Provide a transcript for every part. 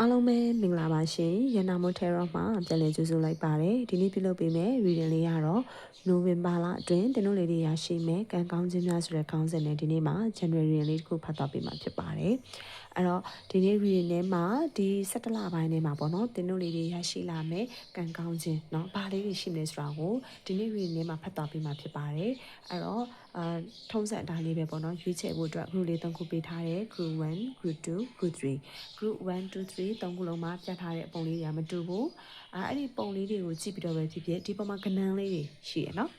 အားလုံးပဲမင်္ဂလာပါရှင်ရန်နာမွန်ထဲရောမှာပြန်လည်ကြိုဆိုလိုက်ပါတယ်ဒီနေ့ပြုလုပ်ပေးမယ် reading လေးကတော့နိုဝင်ဘာလအတွင်းတင်တို့လေးတွေရရှိမယ်ကံကောင်းခြင်းများဆိုတဲ့ခေါင်းစဉ်နဲ့ဒီနေ့မှာ January reading လေးတစ်ခုဖတ်သွားပေးမှာဖြစ်ပါတယ် အဲ့တော့ဒီနေ့ reading ထဲမှာဒီ17လပိုင်းထဲမှာပေါ့နော်တင်တို့လေးတွေရရှိလာမယ်ကံကောင်းခြင်းเนาะဘာလေးတွေရှိမလဲဆိုတာကိုဒီနေ့ reading ထဲမှာဖတ်သွားပေးမှာဖြစ်ပါတယ်အဲ့တော့အာထုံးစံအတိုင်းလေးပဲပေါ့နော်ရွေးချယ်ဖို့အတွက် group လေး၃ခုပေးထားတယ် group 1 group 2 group 3 group 1 2 3သုံးခုလုံးမှာပြထားတဲ့အပုံလေးတွေကမတူဘူးအဲအဲ့ဒီပုံလေးတွေကိုကြည့်ပြီးတော့ပဲဖြစ်ဖြစ်ဒီပုံမှာကဏ္ဍလေးတွေရှိရနော်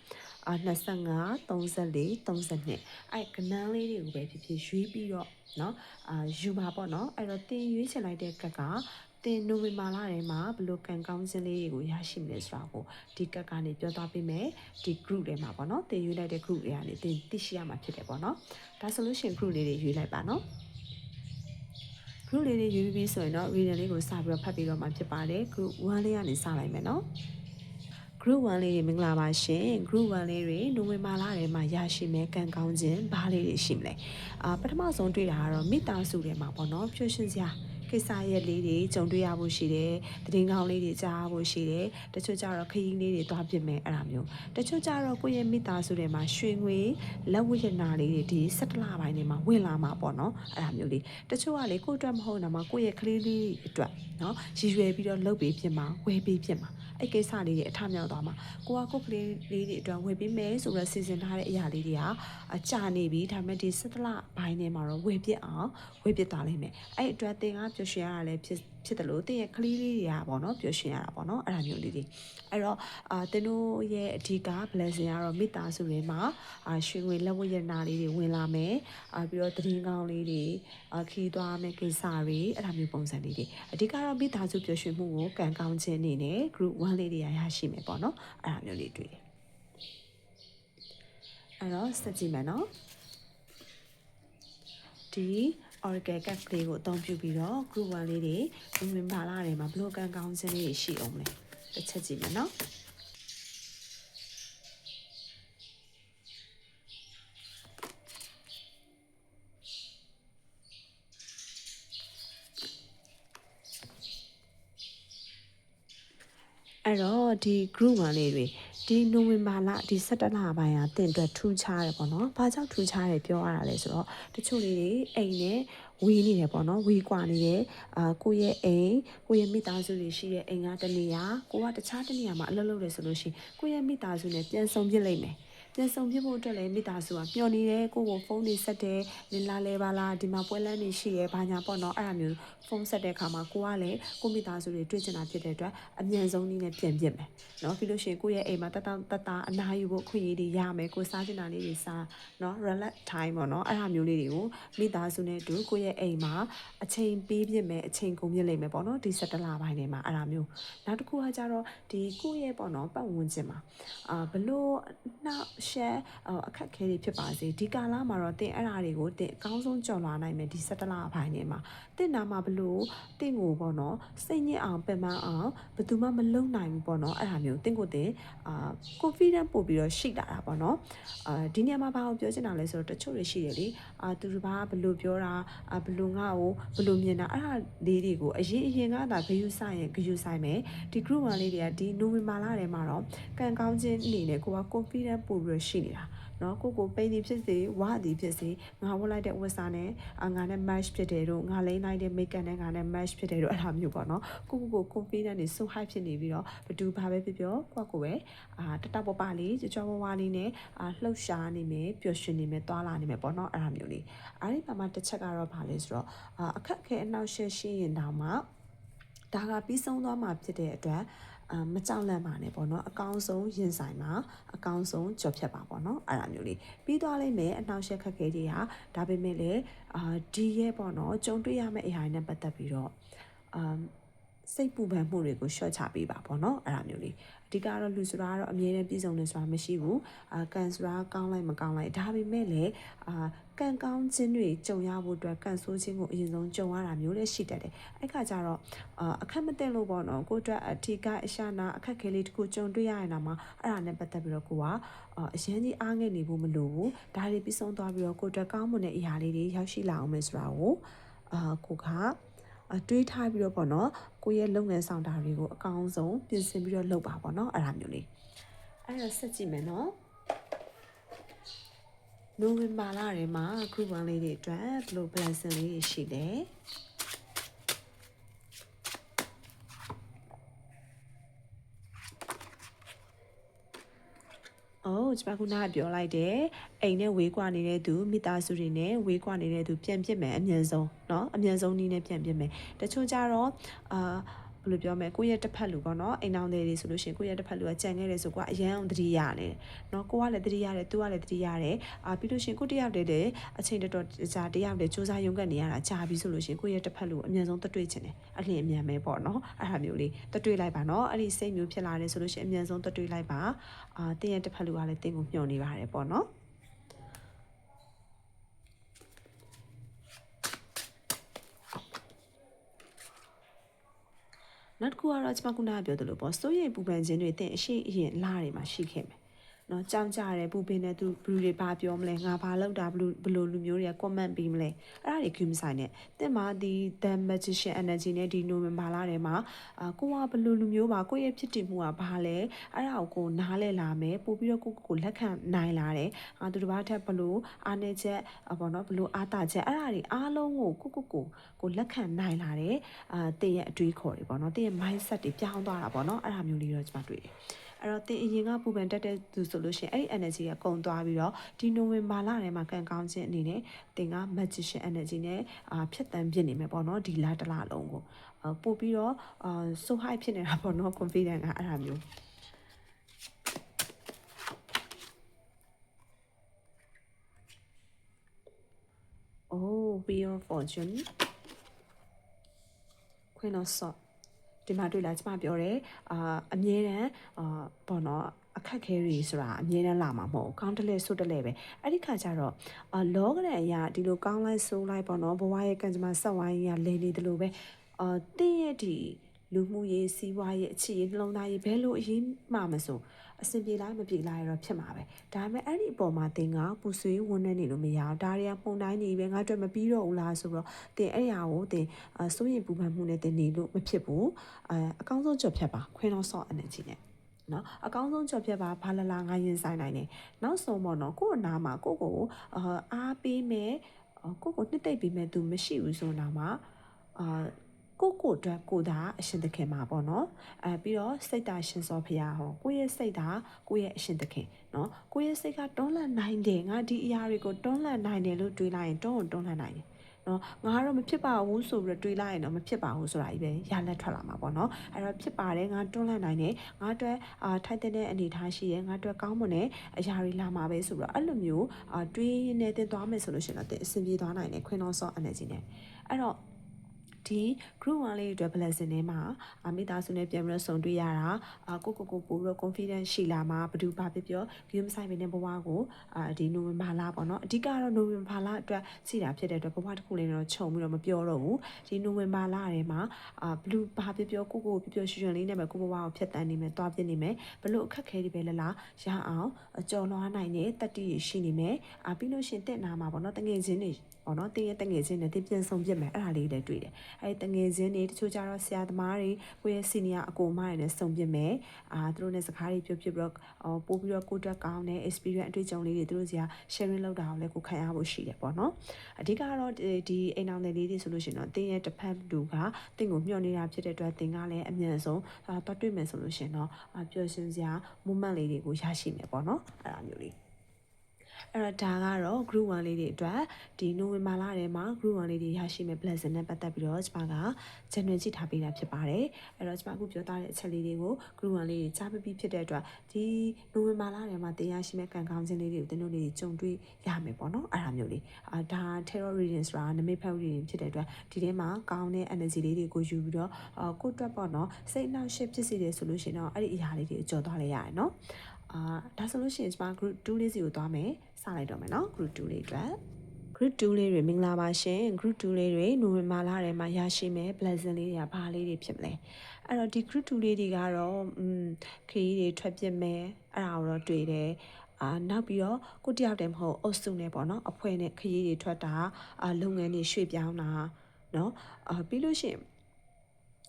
အာ25 34 32အဲ့ကဏ္ဍလေးတွေကိုပဲဖြစ်ဖြစ်ရွေးပြီးတော့เนาะအာယူပါပေါ့เนาะအဲ့တော့တင်ရွေးချယ်လိုက်တဲ့ကက်ကတင်နိုဝင်ဘာလထဲမှာဘလို့ကံကောင်းခြင်းလေးတွေကိုရရှိမလဲဆိုတာကိုဒီကက်ကနေပြောသွားပေးမယ်ဒီ group ထဲမှာပေါ့နော်တင်ရွေးလိုက်တဲ့ group တွေကနေတင်သိရှိရမှာဖြစ်တယ်ပေါ့နော်ဒါဆိုလို့ရှိရင် group လေးတွေရွေးလိုက်ပါနော် group လေးတွေရွေးပြီးဆိုရင်တော့ reader လေးကိုစပြီးတော့ဖတ်ပြီးတော့မှဖြစ်ပါတယ် group 1လေးကနေစလိုက်မယ်နော် group 1လေးတွေမင်္ဂလာပါရှင် group 1လေးတွေနိုဝင်ဘာလထဲမှာရရှိမဲ့ကံကောင်းခြင်းဘာလေးတွေရှိမလဲအာပထမဆုံးတွေ့တာကတော့မိသားစုထဲမှာပေါ့နော်ပျော်ရွှင်စရာ ကိစ္စရက်လေးတွေကြုံတွေ့ရဖို့ရှိတယ်တည်င်းကောင်းလေးတွေကြားရဖို့ရှိတယ်တချို့ကျတော့ခရီးလေးတွေသွားပြစ်မယ်အဲ့ဒါမျိုးတချို့ကျတော့ကိုယ့်ရဲ့မိသားစုတွေမှာရွှေငွေလက်ဝတ်ရတနာလေးတွေဒီ17လပိုင်းတွေမှာဝင်လာမှာပေါ့နော်အဲ့ဒါမျိုးလေးတချို့ကလေကိုယ့်အတွက်မဟုတ်တော့မှကိုယ့်ရဲ့ကလေးလေးအတွက်နော်ရည်ရွယ်ပြီးတော့လုပ်ပေးဖြစ်မှာဝယ်ပေးဖြစ်မှာအဲ့ကိစ္စလေးတွေအထမြောက်သွားမှာကိုကကိုယ်ကလေးလေးတွေအတွက်ဝယ်ပေးမယ်ဆိုတော့စီစဉ်ထားတဲ့အရာလေးတွေကအကြာနေပြီဒါပေမဲ့ဒီ17လပိုင်းထဲမှာတော့ဝယ်ပြစ်အောင်ဝယ်ပြစ်သွားလိမ့်မယ်အဲ့အတွက်သင်ကပျော်ရွှင်ရတာလည်းဖြစ်ဖြစ်တယ်လို့တင်းရဲ့ကလေးလေးတွေကပေါ့နော်ပျော်ရွှင်ရတာပေါ့နော်အဲ့ဒါမျိုးလေးတွေအဲ့တော့အာတင်းတို့ရဲ့အဓိက blessing ကတော့မိသားစုတွေမှာအာရွှေငွေလက်ဝတ်ရတနာလေးတွေဝင်လာမယ်အာပြီးတော့သတင်းကောင်းလေးတွေအာခီးသွားမယ်ကိစ္စတွေအဲ့ဒါမျိုးပုံစံလေးတွေအဓိကတော့မိသားစုပျော်ရွှင်မှုကိုကံကောင်းခြင်းအနေနဲ့ group 1လေးတွေရရှိမယ်ပေါ့နော်အဲ့ဒါမျိုးလေးတွေ့တယ်အဲ့တော့စကြည့်မယ်နော်ဒီ Oracle Cat လေးကိုအသုံးပြုပြီးတော့ group 1လေးတွေဝင်ဝင်ပါလာတယ်မှာဘလို့ကန်ကောင်းခြင်းလေးတွေရှိအောင်လဲတစ်ချက်ကြည့်မယ်နော် အဲ့တော့ဒီ group 1လေးတွေဒီနိုဝင်ဘာလဒီ17လပိုင်းကတင့်အတွက်ထူးခြားတယ်ပေါ့နော်။ဘာကြောင့်ထူးခြားတယ်ပြောရတာလဲဆိုတော့တချို့လေးတွေအိမ်နဲ့ဝေးနေတယ်ပေါ့နော်။ဝေးกว่าနေတယ်အာကိုယ့်ရဲ့အိမ်ကိုယ့်ရဲ့မိသားစုတွေရှိတဲ့အိမ်ကတနေရာကိုကတခြားတနေရာမှာအလုပ်လုပ်တယ်ဆိုလို့ရှိရင်ကိုယ့်ရဲ့မိသားစုနဲ့ပြန်ဆုံပြစ်လိုက်မယ်။ ပြန်ဆုံဖြစ်ဖို့အတွက်လည်းမိသားစုကမျှော်နေတယ်ကိုကိုဖုန်းတွေဆက်တယ်လင်းလာလဲပါလားဒီမှာပွဲလန်းနေရှိရဲဘာညာပေါ့နော်အဲ့ဒါမျိုးဖုန်းဆက်တဲ့အခါမှာကိုကလည်းကိုမိသားစုတွေတွေ့ချင်တာဖြစ်တဲ့အတွက်အမြန်ဆုံးနည်းနဲ့ပြန်ပြစ်မယ်နော်ပြီးလို့ရှိရင်ကိုရဲ့အိမ်မှာတတတတအနားယူဖို့ခွင့်ရည်တွေရမယ်ကိုစားချင်တာလေးတွေစားနော် relax time ပေါ့နော်အဲ့ဒါမျိုးလေးတွေကိုမိသားစုနဲ့အတူကိုရဲ့အိမ်မှာအချိန်ပေးပြစ်မယ်အချိန်ကုန်ပြစ်လိမ့်မယ်ပေါ့နော်ဒီ17လပိုင်းထဲမှာအဲ့ဒါမျိုးနောက်တစ်ခုကကြတော့ဒီကိုရဲ့ပေါ့နော်ပတ်ဝန်းကျင်မှာအာဘလို့နောက်ရှက်အခက်ခဲတွေဖြစ်ပါစေဒီကာလမှာတော့တင်အဲ့ဓာတွေကိုတင်အကောင်းဆုံးကြော်လွှာနိုင်မယ်ဒီ17လအပိုင်းထဲမှာတင်နာမှာဘလို့တင်ကိုပေါ့နော်စိတ်ညစ်အောင်ပင်ပန်းအောင်ဘယ်သူမှမလုံနိုင်ဘူးပေါ့နော်အဲ့ဒါမျိုးတင်ကိုတင်အာ confidence ပို့ပြီးတော့ရှိလာတာပေါ့နော်အာဒီနေရာမှာဘာကိုပြောချင်တာလဲဆိုတော့တချို့တွေရှိတယ်လေအာသူတို့ဘာဘလို့ပြောတာအာဘလို့ငါ့ကိုဘလို့မြင်တာအဲ့ဒါလေးတွေကိုအရင်အရင်ကသာဂယုဆိုင်ရင်ဂယုဆိုင်မယ်ဒီ group 1လေးတွေကဒီနိုဝင်ဘာလထဲမှာတော့ကံကောင်းခြင်းအနေနဲ့ကိုက confidence ပို့ပြီးမျိုးရှိနေတာနော်ကိုကိုပိန်သည်ဖြစ်စေဝသည်ဖြစ်စေငါဝတ်လိုက်တဲ့ဝတ်စာနဲ့ငါနဲ့ match ဖြစ်တယ်တို့ငါလိမ့်လိုက်တဲ့ makeup နဲ့ငါနဲ့ match ဖြစ်တယ်တို့အဲ့လိုမျိုးပေါ့နော်ကိုကိုကို confident နေ so high ဖြစ်နေပြီးတော့ဘသူဘာပဲဖြစ်ပြောကိုကိုပဲအာတတပပလေးကြွကြွဝဝလေးနဲ့အာလှုပ်ရှားနေမယ်ပျော်ရွှင်နေမယ်သွားလာနေမယ်ပေါ့နော်အဲ့လိုမျိုးလေးအဲ့ဒီပါမှာတစ်ချက်ကတော့ဗာလဲဆိုတော့အခက်အခဲအနှောက်အယှက်ရှိရင်တောင်မှဒါကပြီးဆုံးသွားမှာဖြစ်တဲ့အတွက် မကြောက်လန့်ပါနဲ့ပေါ့နော်အကောင်းဆုံးရင်ဆိုင်မှာအကောင်းဆုံးကြော်ဖြတ်ပါပေါ့နော်အဲ့ဒါမျိုးလေးပြီးသွားလိမ့်မယ်အနှောက်ယှက်ခက်ခဲတွေဟာဒါပေမဲ့လည်းအာဒီရဲ့ပေါ့နော်ကြုံတွေ့ရမယ့်အရာတွေနဲ့ပတ်သက်ပြီးတော့အာ စိတ်ပူပန်မှုတွေကိုရှော့ချပေးပါပေါ့နော်အဲ့ဒါမျိုးလေးအဓိကတော့လူဆိုတာကတော့အမြဲတမ်းပြည်စုံနေဆိုတာမရှိဘူးအာကန်ဆိုတာကောင်းလိုက်မကောင်းလိုက်ဒါပေမဲ့လည်းအာကံကောင်းခြင်းတွေကြုံရဖို့အတွက်ကန်ဆိုးခြင်းကိုအရင်ဆုံးကြုံရတာမျိုးလည်းရှိတတ်တယ်အဲ့ခါကျတော့အာအခက်မသိလို့ပေါ့နော်ကိုအတွက်အထီကအရှာနာအခက်ခဲလေးတခုကြုံတွေ့ရရင်တော့မှအဲ့ဒါနဲ့ပတ်သက်ပြီးတော့ကိုကအရင်ကြီးအားငယ်နေဖို့မလိုဘူးဒါတွေပြီးဆုံးသွားပြီးတော့ကိုအတွက်ကောင်းမွန်တဲ့အရာလေးတွေရောက်ရှိလာအောင်မယ်ဆိုတာကိုအာကိုကအ တွေးထားပြီးတော့ပေါ့နော်ကိုယ့်ရဲ့လုပ်ငန်းဆောင်တာတွေကိုအကောင်းဆုံးပြင်ဆင်ပြီးတော့လုပ်ပါပေါ့နော်အဲ့ဒါမျိုးလေးအဲ့တော့ဆက်ကြည့်မယ်နော်နိုဝင်ဘာလထဲမှာ group 1လေးတွေအတွက်ဘယ်လို blessing လေးတွေရှိလဲ အိုးကျွန်မခုနကပြောလိုက်တယ်အိမ်နဲ့ဝေးကွာနေတဲ့သူမိသားစုတွေနဲ့ဝေးကွာနေတဲ့သူပြန်ပြစ်မယ်အမြန်ဆုံးเนาะအမြန်ဆုံးနည်းနဲ့ပြန်ပြစ်မယ်တချို့ကြတော့အာ ဘယ်လိုပြောမလဲကိုယ့်ရဲ့တစ်ဖက်လူပေါ့နော်အိမ်အောင်တွေတွေဆိုလို့ရှိရင်ကိုယ့်ရဲ့တစ်ဖက်လူကကြံခဲ့တယ်ဆိုကွာအရန်အောင်တတိယလေနော်ကိုကလည်းတတိယတယ်သူကလည်းတတိယတယ်အာပြီးလို့ရှိရင်ကိုတယောက်တည်းတည်းအချိန်တော်တော်ကြာတယောက်တည်းစူးစမ်းရုံးကနေရတာကြာပြီဆိုလို့ရှိရင်ကိုယ့်ရဲ့တစ်ဖက်လူအမြဲဆုံးတွေ့ချင်တယ်အလင်းအမြန်ပဲပေါ့နော်အဲ့ဒါမျိုးလေးတွေ့လိုက်ပါနော်အဲ့ဒီစိတ်မျိုးဖြစ်လာတယ်ဆိုလို့ရှိရင်အမြဲဆုံးတွေ့လိုက်ပါအာတင်းရဲ့တစ်ဖက်လူကလည်းတင်းကိုညှို့နေပါတယ်ပေါ့နော် နောက်တစ်ခုကတော့ကျွန်မခုနကပြောသလိုပေါ့စိုးရိမ်ပူပန်ခြင်းတွေတင်အရှိအရင်လာတွေမှာရှိခဲ့မယ် နော်ကြောင်ကြတယ်ပူပင်တဲ့သူဘလူတွေဘာပြောမလဲငါဘာလောက်တာဘလူဘလူလူမျိုးတွေက comment ပေးမလဲအဲ့ဒါတွေဂိမ်းဆိုင်နဲ့တင်မှာဒီ the magician energy နဲ့ဒီ november လာထဲမှာအာကိုကဘလူလူမျိုးပါကိုယ့်ရဲ့ဖြစ်တည်မှုကဘာလဲအဲ့ဒါကိုနားလဲလာမယ်ပို့ပြီးတော့ကိုကိုကိုလက်ခံနိုင်လာတယ်အာသူတစ်ပါးထက်ဘလူအားနေချက်ပေါ့နော်ဘလူအားတာချက်အဲ့ဒါတွေအားလုံးကိုကိုကိုကိုကိုလက်ခံနိုင်လာတယ်အာတင်ရဲ့အတွေးခေါ်တွေပေါ့နော်တင်ရဲ့ mindset တွေပြောင်းသွားတာပေါ့နော်အဲ့ဒါမျိုးလေးတော့ကျွန်မတွေ့တယ် အဲ့တော့တင်အရင်ကပူပန်တက်တဲ့သူဆိုလို့ရှိရင်အဲ့ဒီ energy ကကုန်သွားပြီးတော့ဒီနိုဝင်ဘာလထဲမှာကန်ကောင်းခြင်းအနေနဲ့တင်က magician energy နဲ့အာဖြစ်တန်ဖြစ်နေမယ်ပေါ့နော်ဒီလတစ်လလုံးကိုအာပို့ပြီးတော့အာ so high ဖြစ်နေတာပေါ့နော် confident ကအဲ့ဒါမျိုး Oh, Wheel of Fortune. Queen of Swords. ဒီမှာတွေ့လာကျမပြောတယ်အာအမြဲတမ်းအာဘောနော်အခက်ခဲတွေဆိုတာအမြဲတမ်းလာမှာမဟုတ်ကောင်းတလဲဆိုတလဲပဲအဲ့ဒီခါကျတော့အာလောကရန်အရာဒီလိုကောင်းလိုက်ဆိုးလိုက်ပေါ့နော်ဘဝရဲ့ကံကြမ္မာဆက်ဝိုင်းရလဲနေတယ်လို့ပဲအာတင်းရဲ့ဒီ လူမှုရေးစီးပွားရေးအခြေရေးနှလုံးသားရေးဘယ်လိုအရေးမှမဆိုအဆင်ပြေလိုက်မပြေလိုက်တော့ဖြစ်မှာပဲဒါပေမဲ့အဲ့ဒီအပေါ်မှာသင်ကပူဆွေးဝန်းနေနေလို့မရအောင်ဒါတွေကပုံတိုင်းနေပဲငါတို့မပြီးတော့ဘူးလားဆိုတော့သင်အဲ့ရကိုသင်အစိုးရင်ပူပန်မှုနဲ့သင်နေလို့မဖြစ်ဘူးအအကောင်းဆုံးကြော်ဖြတ်ပါခွင်းတော့ဆော့အနေချင်းနဲ့နော်အကောင်းဆုံးကြော်ဖြတ်ပါဘာလလာငါရင်ဆိုင်နိုင်တယ်နောက်ဆုံးပေါ့နော်ကိုယ့်အနာမှာကိုယ့်ကိုအာအားပေးမယ်ကိုယ့်ကိုနှစ်သိမ့်ပေးမယ်သူမရှိဘူးဆိုတော့မှအာ ကိုကိုအတွက်ကိုသာအရှင်သခင်မှာပေါ့နော်အဲပြီးတော့စိတ်တာရှင်စောဖရာဟောကိုယ့်ရဲ့စိတ်တာကိုယ့်ရဲ့အရှင်သခင်နော်ကိုယ့်ရဲ့စိတ်ကတွန်းလှန်နိုင်တယ်ငါဒီအရာတွေကိုတွန်းလှန်နိုင်တယ်လို့တွေးလိုက်ရင်တွန်းတွန်းလှန်နိုင်တယ်နော်ငါကတော့မဖြစ်ပါဘူးဆိုပြီးတော့တွေးလိုက်ရင်တော့မဖြစ်ပါဘူးဆိုတာကြီးပဲရလက်ထွက်လာမှာပေါ့နော်အဲ့တော့ဖြစ်ပါတယ်ငါတွန်းလှန်နိုင်တယ်ငါအတွက်အာထိုက်တဲ့အနေထားရှိတယ်ငါအတွက်ကောင်းမွန်တဲ့အရာတွေလာမှာပဲဆိုတော့အဲ့လိုမျိုးအာတွေးရင်းနဲ့တင်သွားမယ်ဆိုလို့ရှိရင်တော့တင်အဆင်ပြေသွားနိုင်တယ်ခွင်းတော့ဆော့ energy နဲ့အဲ့တော့ ဒီ group 1လေးအတွက် blessing ထဲမှာအမိသားစုနဲ့ပြန်ပြီးတော့ဆုံတွေ့ရတာအာကိုကိုကိုပို့ပြီးတော့ confidence ရှိလာမှာဘယ်သူဘာဖြစ်ပြော game site နဲ့ဘဝကိုအာဒီ November လပေါ့နော်အဓိကတော့ November လအတွက်စီတာဖြစ်တဲ့အတွက်ဘဝတစ်ခုလေးတော့ခြုံပြီးတော့မပြောတော့ဘူးဒီ November လထဲမှာအာဘလူးဘာဖြစ်ပြောကိုကိုဖြစ်ပြောရွှင်ရွှင်လေးနဲ့ပဲကိုဘဝကိုဖျက်တမ်းနေမယ်တွားပြနေမယ်ဘလို့အခက်ခဲတွေပဲလားလားရအောင်ကြော်လွှားနိုင်တဲ့တတိရှိနေမယ်အာပြီးလို့ရှင်တက်နာမှာပေါ့နော်တငယ်ချင်းတွေ ပေါ့နော်တင်းရဲ့တငယ်ချင်းတွေတင်းပြန်ဆုံးပြစ်မယ်အဲ့ဒါလေးလည်းတွေ့တယ်အဲ့ဒီတငယ်ချင်းတွေတချို့ကြတော့ဆရာသမားတွေကိုယ့်ရဲ့ senior အကိုမတွေနဲ့ဆုံပြစ်မယ်အာသူတို့နဲ့စကားတွေပြောပြပြီးတော့ပို့ပြီးတော့ကိုတက်ကောင်းတဲ့ experience အတွေ့အကြုံလေးတွေသူတို့စီက sharing လုပ်တာကိုလည်းကိုခံရဖို့ရှိတယ်ပေါ့နော်အဓိကတော့ဒီအိမ်အောင်တဲ့လေးတွေဆိုလို့ရှိရင်တော့တင်းရဲ့တစ်ဖက်လူကတင်းကိုမျှော်နေတာဖြစ်တဲ့အတွက်တင်းကလည်းအမြန်ဆုံးသွားတွေ့မယ်ဆိုလို့ရှိရင်တော့ပျော်ရွှင်စရာ moment လေးတွေကိုရရှိမယ်ပေါ့နော်အဲ့ဒါမျိုးလေး အဲ့တော့ဒါကတော့ group 1လေးတွေအတွက်ဒီနိုဝင်ဘာလထဲမှာ group 1လေးတွေရရှိမဲ့ blessing နဲ့ပတ်သက်ပြီးတော့ကျွန်မက general ကြည့်ထားပေးတာဖြစ်ပါတယ်အဲ့တော့ကျွန်မအခုပြောထားတဲ့အချက်လေးတွေကို group 1လေးတွေကြားပြီးဖြစ်တဲ့အတွက်ဒီနိုဝင်ဘာလထဲမှာတင်ရရှိမဲ့ကံကောင်းခြင်းလေးတွေကိုတင်တို့လေးကြုံတွေ့ရမယ်ပေါ့နော်အဲ့ဒါမျိုးလေးအာဒါ terror reading ဆိုတာနမိတ်ဖက် reading ဖြစ်တဲ့အတွက်ဒီထဲမှာကောင်းတဲ့ energy လေးတွေကိုယူပြီးတော့အာကိုအတွက်ပေါ့နော်စိတ်နှောက်ယှက်ဖြစ်စေတယ်ဆိုလို့ရှိရင်တော့အဲ့ဒီအရာလေးတွေကြော်သွားလဲရတယ်နော် အာဒါဆိုလို့ရှိရင်ကျွန်မ group 2လေးစီကိုသွားမယ်စလိုက်တော့မယ်နော် group 2လေးအတွက် group 2လေးတွေမင်္ဂလာပါရှင် group 2လေးတွေနိုဝင်ဘာလထဲမှာရရှိမယ် blessing လေးတွေကဘာလေးတွေဖြစ်မလဲအဲ့တော့ဒီ group 2လေးတွေကတော့อืมခရီးတွေထွက်ပြစ်မယ်အဲ့ဒါကိုတော့တွေ့တယ်အာနောက်ပြီးတော့ကိုတယောက်တည်းမဟုတ်အုပ်စုနဲ့ပေါ့နော်အဖွဲ့နဲ့ခရီးတွေထွက်တာအာလုပ်ငန်းတွေရွှေ့ပြောင်းတာ เนาะအာပြီးလို့ရှိရင်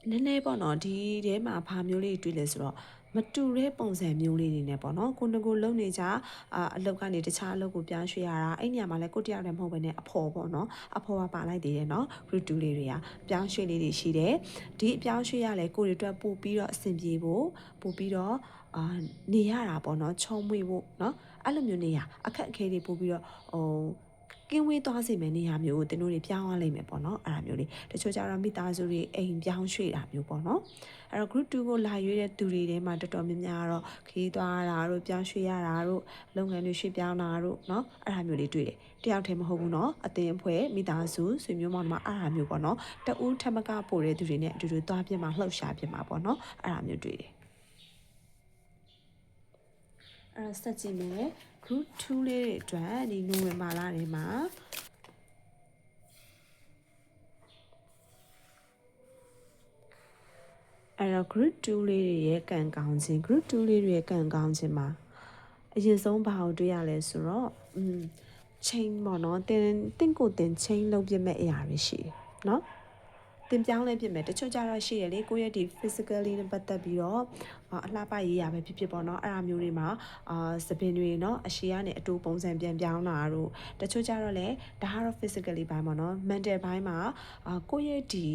နည်းနည်းပေါ့နော်ဒီထဲမှာဘာမျိုးလေးတွေ့လဲဆိုတော့ မတူတဲ့ပုံစံမျိုးလေးတွေနဲ့ပေါ့နော်ကိုငကိုလုံနေကြအာအလုပ်ကနေတခြားအလုပ်ကိုပြောင်းရွှေ့ရတာအဲ့ညမှာလဲကိုတယောက်တည်းမဟုတ်ဘဲနဲ့အဖော်ပေါ့နော်အဖော်ကပါလိုက်သေးတယ်နော်ဂရုတူလေးတွေကပြောင်းရွှေ့လေးတွေရှိတယ်ဒီအပြောင်းရွှေ့ရလဲကိုတွေအတွက်ပို့ပြီးတော့အဆင်ပြေဖို့ပို့ပြီးတော့အာနေရတာပေါ့နော်ချုံမွေဖို့နော်အဲ့လိုမျိုးနေရအခက်အခဲတွေပို့ပြီးတော့ဟို ကင်းဝေးသွားစေမယ့်နေရာမျိုးကိုတင်တို့တွေပြောင်းရလိမ့်မယ်ပေါ့နော်အဲ့ဒါမျိုးလေးတချို့ကျတော့မိသားစုတွေအိမ်ပြောင်းရွှေ့တာမျိုးပေါ့နော်အဲ့တော့ group 2ကိုလာရွေးတဲ့သူတွေထဲမှာတော်တော်များများကတော့ခရီးသွားရတာတို့ပြောင်းရွှေ့ရတာတို့လုပ်ငန်းတွေရွှေ့ပြောင်းတာတို့နော်အဲ့ဒါမျိုးလေးတွေ့တယ်တယောက်တည်းမဟုတ်ဘူးနော်အတင်းအဖွဲ့မိသားစုဆွေမျိုးမောင်နှမအဲ့ဒါမျိုးပေါ့နော်တဦးထက်မကပို့တဲ့သူတွေနဲ့အတူတူသွားပြမှာလှုပ်ရှားပြမှာပေါ့နော်အဲ့ဒါမျိုးတွေ့တယ် အဲ့ဒါစက်ကြည့်မယ် group 2လေးတွေအတွက်ဒီနိုဝင်ဘာလထဲမှာအဲ့တော့ group 2လေးတွေရဲ့ကံကောင်းခြင်း group 2လေးတွေရဲ့ကံကောင်းခြင်းမှာအရင်ဆုံးဘာကိုတွေ့ရလဲဆိုတော့อืม chain ပေါ့နော်တင်တင့်ကိုတင် chain လုံးပြမဲ့အရာတွေရှိတယ်เนาะ တင်ပြောင်းလဲပြင်မယ်တချို့ကြတော့ရှိတယ်လေကိုယ့်ရဲ့ဒီ physically နဲ့ပတ်သက်ပြီးတော့အလှပရေးရပဲဖြစ်ဖြစ်ပေါ့နော်အဲ့ဒါမျိုးတွေမှာအာစပင်တွေเนาะအရှိကနေအတူပုံစံပြန်ပြောင်းတာတို့တချို့ကြတော့လေဒါကတော့ physically ဘိုင်းပေါ့နော် mental ဘိုင်းမှာအာကိုယ့်ရဲ့ဒီ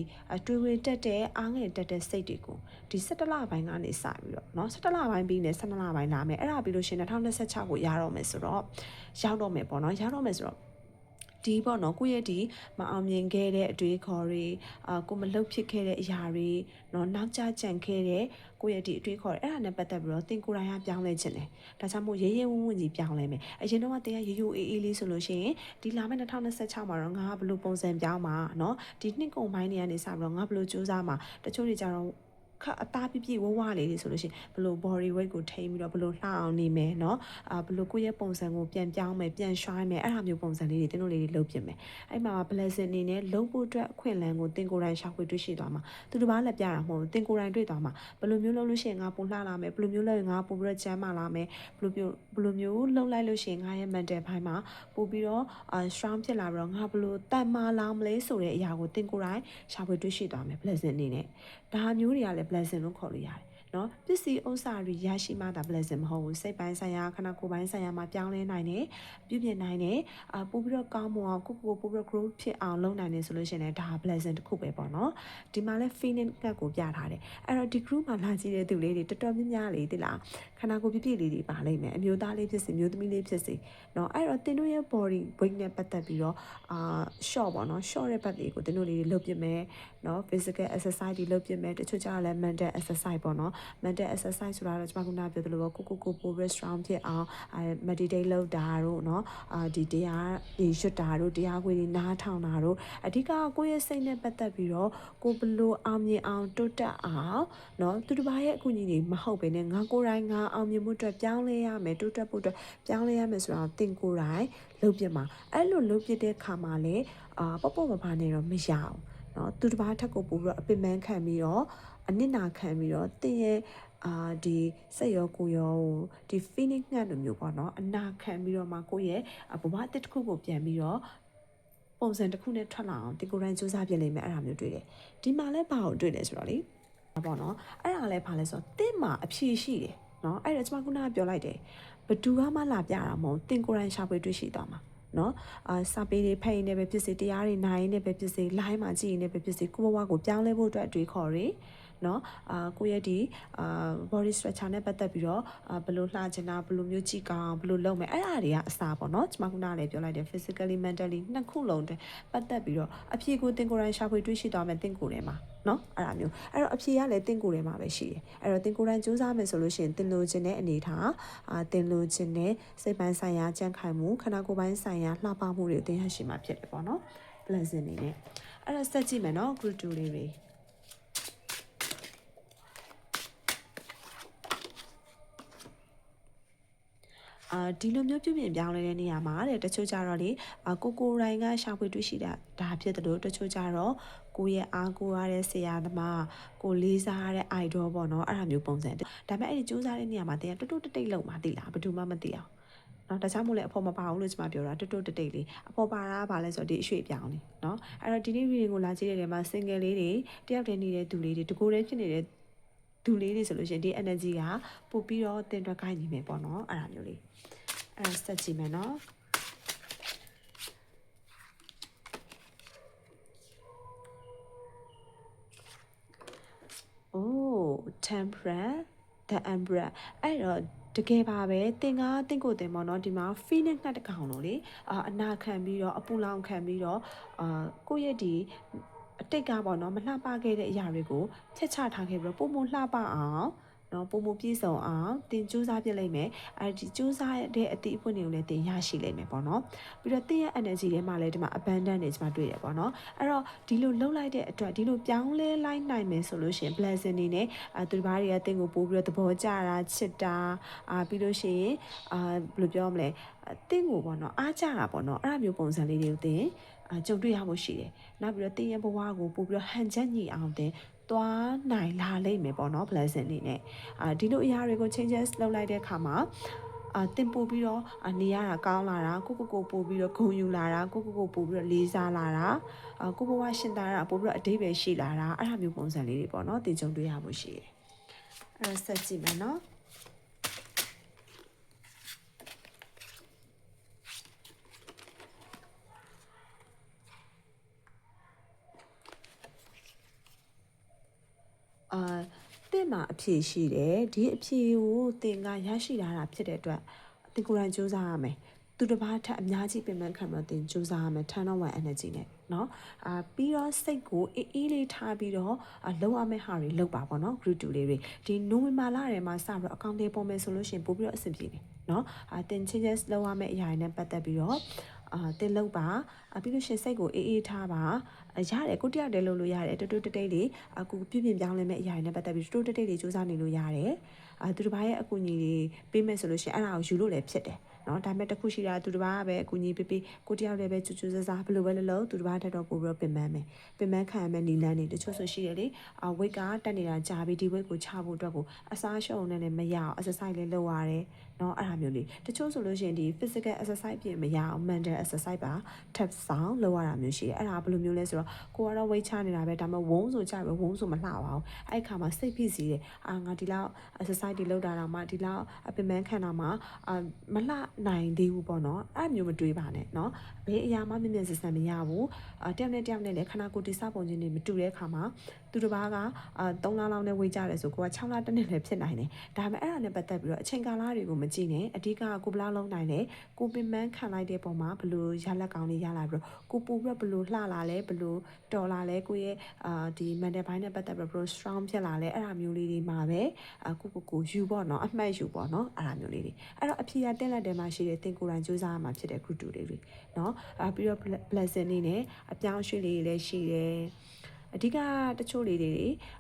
တွေးဝေတက်တဲ့အားငယ်တက်တဲ့စိတ်တွေကိုဒီ17လပိုင်းကနေစပြီးတော့เนาะ17လပိုင်းပြီးနေ12လပိုင်းလာမယ်အဲ့ဒါပြီးလို့ရှိရင်2026ကိုရတော့မယ်ဆိုတော့ရောက်တော့မယ်ပေါ့နော်ရောက်တော့မယ်ဆိုတော့ ဒီပေါ့နော်ကိုယ့်ရဲ့ဒီမအောင်မြင်ခဲ့တဲ့အတွေးခေါ်တွေအာကိုမလှုပ်ဖြစ်ခဲ့တဲ့အရာတွေနော်နောက်ကျကြံခဲ့တဲ့ကိုယ့်ရဲ့ဒီအတွေးခေါ်တွေအဲ့ဒါနဲ့ပတ်သက်ပြီးတော့တင်ကိုယ်တိုင်ကပြောင်းလဲခြင်းတယ်ဒါကြောင့်မို့ရေးရဲဝံ့ဝံ့ကြီးပြောင်းလဲမယ်အရင်တော့တရားရိုးရိုးအေးအေးလေးဆိုလို့ရှိရင်ဒီလာမယ့်2026မှာတော့ငါဘယ်လိုပုံစံပြောင်းမှာနော်ဒီနှစ်ကုန်ပိုင်းတွေကနေစပြီးတော့ငါဘယ်လိုစူးစမ်းမှာတချို့တွေကြတော့ ခအသားပြပြဝဝလေးတွေဆိုလို့ရှိရင်ဘလို့ body weight ကိုထိန်းပြီးတော့ဘလို့လှအောင်နေမယ်เนาะအာဘလို့ကိုယ့်ရဲ့ပုံစံကိုပြန်ပြောင်းမယ်ပြန်ရွှိုင်းမယ်အဲ့ဒါမျိုးပုံစံလေးတွေတင်းတို့လေးတွေလုပ်ပြမယ်အဲ့မှာ blessing အနေနဲ့လုံးဖို့အတွက်အခွင့်အလမ်းကိုတင်ကိုယ်တိုင်ရှာဖွေတွေ့ရှိသွားမှာသူတစ်ပါးလည်းပြတာမဟုတ်ဘူးတင်ကိုယ်တိုင်တွေ့သွားမှာဘလို့မျိုးလုပ်လို့ရှိရင်ငါပုံလှလာမယ်ဘလို့မျိုးလုပ်ရင်ငါပုံပြီးတော့ကျန်းမာလာမယ်ဘလို့မျိုးဘလို့မျိုးလှုပ်လိုက်လို့ရှိရင်ငါရဲ့ mental ဘိုင်းမှာပို့ပြီးတော့အာ strong ဖြစ်လာပြီးတော့ငါဘလို့တန်မာလာမလဲဆိုတဲ့အရာကိုတင်ကိုယ်တိုင်ရှာဖွေတွေ့ရှိသွားမယ် blessing အနေနဲ့ဒါမျိုးတွေကလည်း blessing လို့ခေါ်လို့ရတယ်နော်ပစ္စည်းဥစ္စာတွေရရှိမှဒါ blessing မဟုတ်ဘူးစိတ်ပိုင်းဆိုင်ရာခန္ဓာကိုယ်ပိုင်းဆိုင်ရာမှာပြောင်းလဲနိုင်တယ်ပြုပြင်နိုင်တယ်အာပို့ပြီးတော့ကောင်းမွန်အောင်ကိုကိုပို့ပြီးတော့ grow ဖြစ်အောင်လုပ်နိုင်တယ်ဆိုလို့ရှိရင်လည်းဒါ blessing တစ်ခုပဲပေါ့နော်ဒီမှာလဲ feeling ကတ်ကိုပြထားတယ်အဲ့တော့ဒီ group မှာလာကြည့်တဲ့သူလေးတွေတော်တော်များများလေးတိလားခ န္ဓာကိုယ်ပြည့်ပြည့်လေးတွေပါလိမ့်မယ်အမျိုးသားလေးဖြစ်စေမျိုးသမီးလေးဖြစ်စေနော်အဲ့တော့တင်တို့ရဲ့ body weight နဲ့ပတ်သက်ပြီးတော့အာ short ပေါ့နော် short တဲ့ဘက်တွေကိုတင်တို့လေးလုပ်ပြမယ်နော် physical exercise တွေလုပ်ပြမယ်တချို့ကျတော့လည်း mental exercise ပေါ့နော် mental exercise ဆိုတာတော့ကျွန်မခုနပြောသလိုပေါ့ကိုကိုကိုပို restaurant ဖြစ်အောင်အဲ meditate လုပ်တာတို့เนาะအာဒီတရားဒီရွတ်တာတို့တရားခွေတွေနားထောင်တာတို့အဓိကကိုယ့်ရဲ့စိတ်နဲ့ပတ်သက်ပြီးတော့ကိုဘလို့အောင်မြင်အောင်တိုးတက်အောင်เนาะသူတစ်ပါးရဲ့အကူအညီတွေမဟုတ်ဘဲနဲ့ငါကိုယ်တိုင်ငါ အောင်မြင်မှုအတွက်ပြောင်းလဲရမယ်တိုးတက်ဖို့အတွက်ပြောင်းလဲရမယ်ဆိုတာကိုသင်ကိုယ်တိုင်လုပ်ပြမှာအဲ့လိုလုပ်ပြတဲ့ခါမှာလေအာပေါ့ပေါ့မပါနေတော့မရအောင်เนาะသူတစ်ပါးထက်ကိုပို့ပြီးတော့အပင်ပန်းခံပြီးတော့အနစ်နာခံပြီးတော့တင်ရဲ့အာဒီစက်ရောကိုရောဒီ feeling ငှက်လိုမျိုးပေါ့နော်အနာခံပြီးတော့မှကိုယ့်ရဲ့ဘဝအတစ်တစ်ခုကိုပြန်ပြီးတော့ပုံစံတစ်ခုနဲ့ထွက်လာအောင်ဒီကိုယ်တိုင်စူးစမ်းပြင်လိမ့်မယ်အဲ့ဒါမျိုးတွေ့တယ်ဒီမှာလဲဘာကိုတွေ့လဲဆိုတော့လေပေါ့နော်အဲ့ဒါလဲဘာလဲဆိုတော့တင်းမှာအဖြေရှိတယ် နော်အဲ့ဒါကျွန်မခုနကပြောလိုက်တယ်ဘသူကမှလာပြတာမဟုတ်တင်ကိုယ်တိုင်ရှာဖွေတွေ့ရှိသွားမှာနော်အာစာပေတွေဖတ်ရင်လည်းပဲဖြစ်စေတရားတွေနိုင်ရင်လည်းပဲဖြစ်စေ line မှာကြည့်ရင်လည်းပဲဖြစ်စေကိုယ့်ဘဝကိုပြောင်းလဲဖို့အတွက်အတွေးခေါ်တွေ เนาะအာကိုယ့်ရဲ့ဒီအာ body structure နဲ့ပတ်သက်ပြီးတော့အာဘယ်လိုလှချင်တာဘယ်လိုမျိုးကြည့်ကောင်းဘယ်လိုလုပ်မယ်အဲ့ဒါတွေကအစားပေါ့เนาะကျွန်မခုနကလည်းပြောလိုက်တယ် physically mentally နှစ်ခုလုံးတည်းပတ်သက်ပြီးတော့အဖြေကိုတင်ကိုယ်တိုင်ရှာဖွေတွေ့ရှိသွားမယ်တင်ကိုယ်ထဲမှာเนาะအဲ့ဒါမျိုးအဲ့တော့အဖြေကလည်းတင်ကိုယ်ထဲမှာပဲရှိတယ်အဲ့တော့တင်ကိုယ်တိုင်စူးစမ်းမယ်ဆိုလို့ရှိရင်တင်လိုချင်တဲ့အနေထားအာတင်လိုချင်တဲ့စိတ်ပိုင်းဆိုင်ရာကြံ့ခိုင်မှုခန္ဓာကိုယ်ပိုင်းဆိုင်ရာလှပမှုတွေတင်ရရှိမှာဖြစ်တယ်ပေါ့เนาะ blessing နေနဲ့အဲ့တော့စက်ကြည့်မယ်เนาะ group 2လေးတွေ အာဒီလိုမျိုးပြုပြင်ပြောင်းလဲတဲ့နေရာမှာတဲ့တချို့ကြတော့လေအာကိုကိုရိုင်းကရှာဖွေတွေ့ရှိတာဒါဖြစ်တယ်လို့တချို့ကြတော့ကိုရဲ့အားကိုရတဲ့ဆရာသမားကိုလေးစားရတဲ့ idol ပေါ့နော်အဲ့ဒါမျိုးပုံစံဒါပေမဲ့အဲ့ဒီစူးစမ်းတဲ့နေရာမှာတင်တူတူတိတ်တိတ်လုံးမှသိလားဘယ်သူမှမသိအောင်နော်တခြားမို့လဲအဖို့မပါဘူးလို့ကျွန်မပြောတာတွတ်တွတ်တိတ်တိတ်လေးအဖို့ပါတာကဘာလဲဆိုတော့ဒီအရွှေ့ပြောင်းလေးနော်အဲ့တော့ဒီနေ့ reading ကိုလာကြည့်တဲ့နေရာမှာ single လေးတွေတယောက်တည်းနေတဲ့သူလေးတွေတကိုယ်တည်းဖြစ်နေတဲ့ သူလေးတွေဆိုလို့ရှိရင်ဒီ energy ကပို့ပြီးတော့တင်တွက်ခိုင်းနေမယ်ပေါ့နော်အဲ့ဒါမျိုးလေးအဲ့ဒါစက်ကြည့်မယ်နော်โอ้ temperate the umbrella အဲ့တော့တကယ်ပါပဲတင်ကားတင့်ကိုတင်ပေါ့နော်ဒီမှာ phoenix နဲ့တကောင်လို့လေအာအနာခံပြီးတော့အပူလောင်ခံပြီးတော့အာကိုယ့်ရဲ့ဒီ အတိတ်ကပေါ့နော်မလှပခဲ့တဲ့အရာတွေကိုချက်ချထားခဲ့ပြီးတော့ပုံမလှပအောင်နော်ပုံမပြည့်စုံအောင်တင်ကြိုးစားပြလိုက်မယ်အဲဒီကြိုးစားတဲ့အတိအပွင့်တွေကိုလည်းတင်ရရှိလိုက်မယ်ပေါ့နော်ပြီးတော့တင်ရဲ့ energy ထဲမှာလည်းဒီမှာ abundant တွေကျွန်မတွေ့ရပေါ့နော်အဲ့တော့ဒီလိုလှုပ်လိုက်တဲ့အတွက်ဒီလိုပြောင်းလဲလိုက်နိုင်မယ်ဆိုလို့ရှိရင် blessing တွေနဲ့အဲသူတစ်ပါးတွေကတင်ကိုပို့ပြီးတော့သဘောကျတာချစ်တာအာပြီးလို့ရှိရင်အာဘယ်လိုပြောမလဲတင်ကိုပေါ့နော်အားကြတာပေါ့နော်အဲ့ဒါမျိုးပုံစံလေးတွေကိုတင်အာ ကြုံတွေ့ရဖို့ရှိတယ်။နောက်ပြီးတော့တင်ရဲ့ဘဝကိုပို့ပြီးတော့ဟန်ချက်ညီအောင်တင်သွားနိုင်လာလိမ့်မယ်ပေါ့နော် blessing အနေနဲ့အာဒီလိုအရာတွေကို changes လုပ်လိုက်တဲ့အခါမှာအာတင်ပို့ပြီးတော့နေရတာကောင်းလာတာကိုကိုကိုပို့ပြီးတော့ဂုံယူလာတာကိုကိုကိုပို့ပြီးတော့လေးစားလာတာအာကိုဘဝရှင်သားတာပို့ပြီးတော့အတိတ်ပဲရှိလာတာအဲ့ဒါမျိုးပုံစံလေးတွေပေါ့နော်တင်ကြုံတွေ့ရမှုရှိတယ်အဲ့ဒါဆက်ကြည့်မယ်နော် အာတင်မှာအဖြေရှိတယ်ဒီအဖြေကိုတင်ကရရှိလာတာဖြစ်တဲ့အတွက်တင်ကိုယ်တိုင်စူးစမ်းရမယ်သူတစ်ပါးထက်အများကြီးပြင်ပန်းခံတော့တင်စူးစမ်းရမယ်10 1 energy နဲ့เนาะအာပြီးတော့စိတ်ကိုအေးအေးလေးထားပြီးတော့လုံရမယ့်ဟာတွေလုပ်ပါပေါ့နော် group 2လေးတွေဒီနိုဝင်ဘာလထဲမှာစပြီးတော့အကောင့်တွေပေါ်မယ်ဆိုလို့ရှိရင်ပို့ပြီးတော့အဆင်ပြေတယ်เนาะအာတင် changes လုပ်ရမယ့်အရာတွေနဲ့ပတ်သက်ပြီးတော့ အာတင်လုပ်ပါအပြီးလို့ရှင်စိတ်ကိုအေးအေးထားပါရတယ်ကိုတယောက်တည်းလုပ်လို့ရတယ်တူတူတိတ်တိတ်လေးအခုပြပြပြောင်းလဲမဲ့အရာတွေနဲ့ပတ်သက်ပြီးတူတူတိတ်တိတ်လေးစူးစမ်းနေလို့ရတယ်အာသူတစ်ပါးရဲ့အကူအညီတွေပေးမယ်ဆိုလို့ရှင်အဲ့ဒါကိုယူလို့လည်းဖြစ်တယ် နော်ဒါပေမဲ့တစ်ခုရှိတာသူတစ်ပါးကပဲအကူအညီပေးပေးကိုတယောက်တည်းပဲချူချူဆဆဘယ်လိုပဲလုပ်လို့သူတစ်ပါးတက်တော့ပို့ပြီးတော့ပင်ပန်းမယ်ပင်ပန်းခံရမယ်နီလန်းနေတချို့ဆိုရှိတယ်လေအဝိတ်ကတက်နေတာကြာပြီဒီဝိတ်ကိုချဖို့အတွက်ကိုအစားရှုံနဲ့လည်းမရအောင် exercise လေးလုပ်ရတယ်နော်အဲ့ဒါမျိုးလေးတချို့ဆိုလို့ရှိရင်ဒီ physical exercise ပြင်မရအောင် mental exercise ပါ tap ဆောင်လုပ်ရတာမျိုးရှိတယ်အဲ့ဒါဘယ်လိုမျိုးလဲဆိုတော့ကိုကတော့ weight ချနေတာပဲဒါပေမဲ့ဝုန်းဆိုကြပဲဝုန်းဆိုမလှပါဘူးအဲ့ခါမှာစိတ်ဖြစ်စီတယ်အာငါဒီလောက် exercise တွေလုပ်တာတော့မှဒီလောက်အပင်ပန်းခံတာမှအာမလှနိုင်သေးဘူးပေါ့နော်အဲ့မျိုးမတွေးပါနဲ့နော်ဘယ်အရာမှမြင်မြင်ဆန်ဆန်မရဘူးအာတယောက်နဲ့တယောက်နဲ့လည်းခန္ဓာကိုယ်တိစပုံချင်းတွေမတူတဲ့အခါမှာ သူတစ်ပါးကအာ3လလောက်နဲ့ဝေးကြတယ်ဆိုကိုက6လတစ်နှစ်လည်းဖြစ်နိုင်တယ်ဒါပေမဲ့အဲ့ဒါနဲ့ပတ်သက်ပြီးတော့အချိန်ကာလတွေကိုမကြည့်နဲ့အဓိကကိုဘယ်လောက်လုံးနိုင်လဲကိုပင်ပန်းခံလိုက်တဲ့ပုံမှာဘလို့ရလက်ကောင်းလေးရလာပြီးတော့ကိုပူပြီးတော့ဘလို့လှလာလဲဘလို့တော်လာလဲကိုရဲ့အာဒီ mental ဘိုင်းနဲ့ပတ်သက်ပြီးတော့ဘလို့ strong ဖြစ်လာလဲအဲ့ဒါမျိုးလေးတွေမှာပဲအကိုကိုကိုယူပေါ့နော်အမှတ်ယူပေါ့နော်အဲ့ဒါမျိုးလေးတွေအဲ့တော့အဖြေရတက်လက်တယ်မှာရှိတဲ့တင်ကိုယ်တိုင်စူးစမ်းရမှာဖြစ်တဲ့ group 2လေးတွေနော်အာပြီးတော့ blessing လေးနဲ့အပြောင်းရွှေ့လေးတွေလည်းရှိတယ် အဓိကတချို့လေးတွေ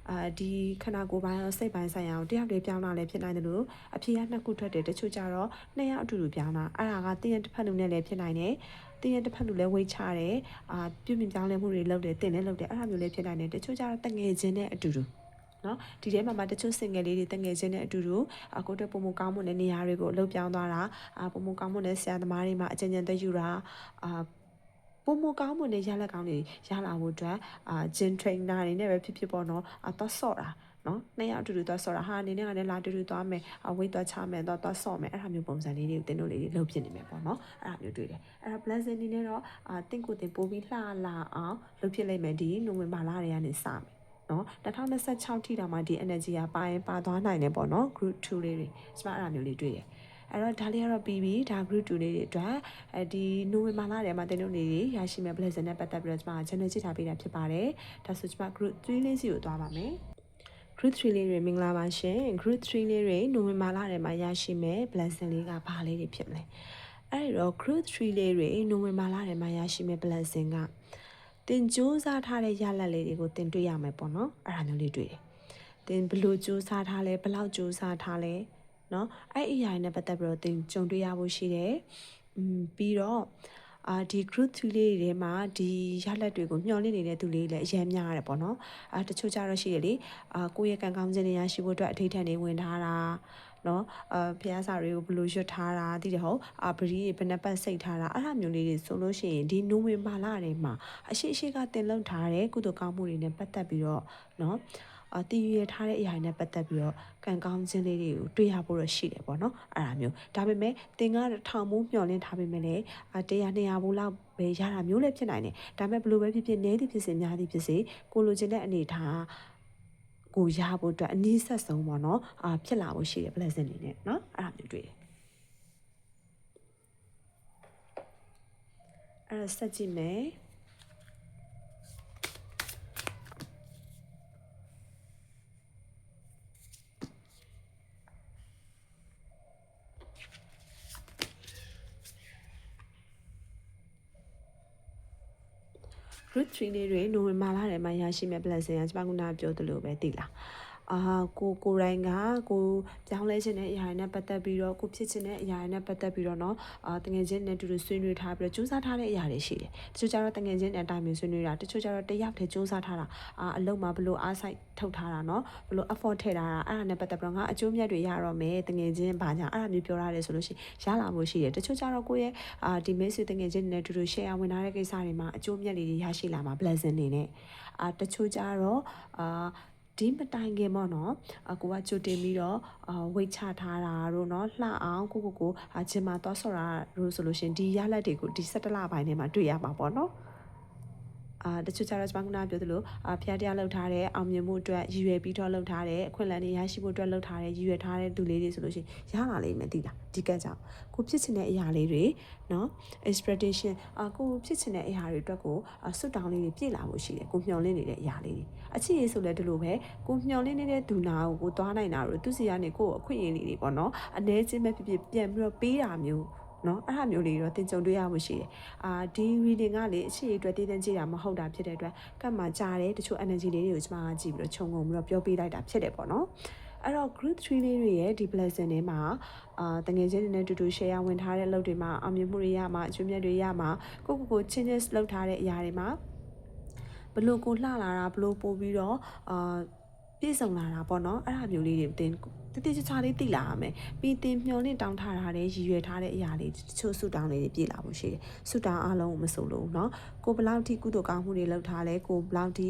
အာဒီခန္ဓာကိုယ်ပိုင်းရောစိတ်ပိုင်းဆိုင်ရာကိုတယောက်တည်းပြောင်းလာလည်းဖြစ်နိုင်တယ်လို့အဖြေကနှစ်ခုထွက်တယ်တချို့ကြတော့နှစ်ယောက်အတူတူပြောင်းလာအဲ့ဒါကတင်းရတစ်ဖက်လူနဲ့လည်းဖြစ်နိုင်တယ်တင်းရတစ်ဖက်လူလည်းဝေးချတယ်အာပြုမြင်ပြောင်းလဲမှုတွေလုပ်တယ်တင်းလည်းလုပ်တယ်အဲ့ဒါမျိုးလည်းဖြစ်နိုင်တယ်တချို့ကြတော့တငယ်ချင်းနဲ့အတူတူနော်ဒီထဲမှာမှတချို့စင်ငယ်လေးတွေတငယ်ချင်းနဲ့အတူတူအကိုတက်ပုံမကောင်းမှုနဲ့နေရာတွေကိုလှုပ်ပြောင်းသွားတာအာပုံမကောင်းမှုနဲ့ဆရာသမားတွေမှာအကြံဉာဏ်သက်ယူတာအာ ပုံမကောင်းမှုနဲ့ရလက်ကောင်းတွေရလာဖို့အတွက်အာ gym trainer တွေနဲ့ပဲဖြစ်ဖြစ်ပေါ့နော်အသွားဆော့တာနော်နှစ်ယောက်အတူတူသွားဆော့တာဟာအနေနဲ့ကလည်းလာတူတူသွားမယ်အဝိတ်သွားချမယ်သွားသွားဆော့မယ်အဲ့ဒါမျိုးပုံစံလေးတွေကိုတင်းတို့လေးတွေလုပ်ဖြစ်နေမယ်ပေါ့နော်အဲ့ဒါမျိုးတွေ့တယ်အဲ့ဒါ blessing နေနဲ့တော့အာတင့်ကိုတင်ပို့ပြီးလှလာအောင်လုပ်ဖြစ်လိုက်မယ်ဒီနိုဝင်ဘာလတွေကနေစမယ်နော်2026ထိတောင်မှဒီ energy ကပါရင်ပါသွားနိုင်တယ်ပေါ့နော် group 2လေးတွေကျွန်မအဲ့ဒါမျိုးလေးတွေ့တယ် အဲ့တော့ဒါလေးကတော့ပြီးပြီဒါ group 2လေးတွေအတွက်အဲဒီနိုဝင်ဘာလထဲမှာတင်တို့နေရရှိမဲ့ blessing နဲ့ပတ်သက်ပြီးတော့ကျွန်မ channel ချစ်ထားပေးတာဖြစ်ပါတယ်ဒါဆိုကျွန်မ group 3လေးစီကိုသွားပါမယ် group 3လေးတွေမင်္ဂလာပါရှင် group 3လေးတွေနိုဝင်ဘာလထဲမှာရရှိမဲ့ blessing လေးကဘာလေးတွေဖြစ်မလဲအဲ့တော့ group 3လေးတွေနိုဝင်ဘာလထဲမှာရရှိမဲ့ blessing ကတင်စူးစမ်းထားတဲ့ရလဒ်လေးတွေကိုတင်တွေ့ရမယ်ပေါ့နော်အဲ့ဒါမျိုးလေးတွေ့တယ်တင်ဘလို့စူးစမ်းထားလဲဘလောက်စူးစမ်းထားလဲ နော်အဲ့အရာနဲ့ပတ်သက်ပြီးတော့သင်ကြုံတွေ့ရဖို့ရှိတယ်อืมပြီးတော့အာဒီ group သူလေးတွေထဲမှာဒီရလက်တွေကိုမျှော်လင့်နေတဲ့သူလေးတွေလည်းအများများရတယ်ပေါ့နော်အာတချို့ကြတော့ရှိတယ်လေအာကိုယ့်ရဲ့ကံကောင်းခြင်းတွေရရှိဖို့အတွက်အထိတ်ထန်နေဝင်ထားတာနော်အာဖျားစာတွေကိုဘလို့ရွတ်ထားတာသိတယ်ဟုတ်အာပရီဘယ်နှပတ်စိတ်ထားတာအဲ့လိုမျိုးလေးတွေဆိုလို့ရှိရင်ဒီနိုဝင်ဘာလတွေမှာအရှိရှိကတင်လုံထားတဲ့ကုသိုလ်ကောင်းမှုတွေနဲ့ပတ်သက်ပြီးတော့နော် တည်ရထားတဲ့အရာတွေနဲ့ပတ်သက်ပြီးတော့ကံကောင်းခြင်းလေးတွေကိုတွေ့ရဖို့ရရှိတယ်ပေါ့နော်အဲ့ဒါမျိုးဒါပေမဲ့တင်ကထောင်မှုမျှော်လင့်ထားပေမဲ့လည်းအ100 200ဘူးလောက်ပဲရတာမျိုးလည်းဖြစ်နိုင်တယ်ဒါပေမဲ့ဘယ်လိုပဲဖြစ်ဖြစ်နည်းသည်ဖြစ်စေများသည်ဖြစ်စေကိုလိုချင်တဲ့အနေထားကိုရဖို့အတွက်အနည်းဆက်ဆုံးပေါ့နော်အာဖြစ်လာဖို့ရှိတယ် blessing အနေနဲ့เนาะအဲ့ဒါမျိုးတွေ့တယ်အဲ့ဒါဆက်ကြည့်မယ် group 3လေးတွေနိုဝင်ဘာလထဲမှာရရှိမဲ့ blessing ကကျွန်မကနာပြောသလိုပဲသိလား အာကိုကိုရိုင်းကကိုပြောင်းလဲခြင်းတဲ့အရာတွေနဲ့ပတ်သက်ပြီးတော့ကိုဖြစ်ခြင်းတဲ့အရာတွေနဲ့ပတ်သက်ပြီးတော့เนาะအာတငယ်ချင်းနဲ့တူတူဆွေးနွေးထားပြီးတော့စူးစမ်းထားတဲ့အရာတွေရှိတယ်တချို့ကျတော့တငယ်ချင်းနဲ့အတိုင်းမျိုးဆွေးနွေးတာတချို့ကျတော့တယောက်တည်းစူးစမ်းထားတာအာအလုံးမှာဘလို့အားဆိုင်ထုတ်ထားတာเนาะဘလို့ effort ထည့်ထားတာအဲ့ဒါနဲ့ပတ်သက်ပြီးတော့ငါအကျိုးမြတ်တွေရတော့မယ်တငယ်ချင်းဘာညာအဲ့ဒါမျိုးပြောရတယ်ဆိုလို့ရှိရင်ရလာဖို့ရှိတယ်တချို့ကျတော့ကိုယ့်ရဲ့အာဒီမိတ်ဆွေတငယ်ချင်းနဲ့တူတူ share ဝင်ထားတဲ့ကိစ္စတွေမှာအကျိုးမြတ်တွေရရှိလာမှာ blessing နေနဲ့အာတချို့ကျတော့အာ ဒီမတိုင်ခင်ပေါ့နော်အကိုကကြိုတင်ပြီးတော့အာဝိတ်ချထားတာတို့နော်လှအောင်ကိုကိုကိုအဂျင်မာသွားဆော့တာတို့ဆိုလို့ရှင်ဒီရလက်တွေကိုဒီ17လပိုင်းထဲမှာတွေ့ရမှာပေါ့နော် အာတချို့ကျတော့ကျွန်မကပြောသလိုအာဖျားတရားလှုပ်ထားတဲ့အောင်မြင်မှုအတွက်ရည်ရွယ်ပြီးတော့လှုပ်ထားတဲ့အခွင့်အလမ်းတွေရရှိဖို့အတွက်လှုပ်ထားတဲ့ရည်ရွယ်ထားတဲ့သူလေးတွေဆိုလို့ရှိရင်ရလာလိမ့်မယ်တိလားဒီကကြောင့်ကိုဖြစ်ချင်တဲ့အရာလေးတွေနော် expectation အာကိုဖြစ်ချင်တဲ့အရာတွေအတွက်ကိုဆွတ်တောင်းလေးတွေပြည့်လာဖို့ရှိတယ်ကိုမျှော်လင့်နေတဲ့အရာလေးတွေအချစ်ရေးဆိုလဲဒီလိုပဲကိုမျှော်လင့်နေတဲ့ဒူနာကိုကိုသွားနိုင်တာတို့သူစီကနေကိုအခွင့်အရေးလေးတွေပေါ့နော်အ ਨੇ ချင်းပဲဖြစ်ဖြစ်ပြန်ပြီးတော့ပေးတာမျိုး နော်အဲ့ဒါမျိုးလေးတော့သင်ကြုံတွေ့ရမှုရှိတယ်။အာဒီ reading ကလေအရှိအအတွက်တည်တံ့ကြည့်တာမဟုတ်တာဖြစ်တဲ့အတွက်ကတ်မှာကြားတယ်တချို့ energy လေးတွေကိုကျွန်မကကြည့်ပြီးတော့ခြုံငုံပြီးတော့ပြောပေးလိုက်တာဖြစ်တယ်ပေါ့နော်။အဲ့တော့ group 3လေးတွေရဲ့ဒီ blessing တွေမှာအာတငယ်ချင်းတွေနဲ့တူတူ share ဝင်ထားတဲ့အလုပ်တွေမှာအောင်မြင်မှုတွေရမှာအကျိုးမြတ်တွေရမှာကိုကိုကိုချင်းချင်းလုပ်ထားတဲ့အရာတွေမှာဘလို့ကိုလှလာတာဘလို့ပို့ပြီးတော့အာပြည့်စုံလာတာပေါ့နော်အဲ့ဒါမျိုးလေးတွေတင် တတိချာချာလေးသိလာရမယ်ပြီးတင်မျောလင့်တောင်းထားတာတဲ့ရည်ရွယ်ထားတဲ့အရာလေးတချို့ဆူတောင်းလေးတွေပြည့်လာဖို့ရှိတယ်ဆူတောင်းအားလုံးကိုမဆိုလို့เนาะကိုဘလောက်ထိကုသိုလ်ကောင်းမှုတွေလုပ်ထားလဲကိုဘလောက်ထိ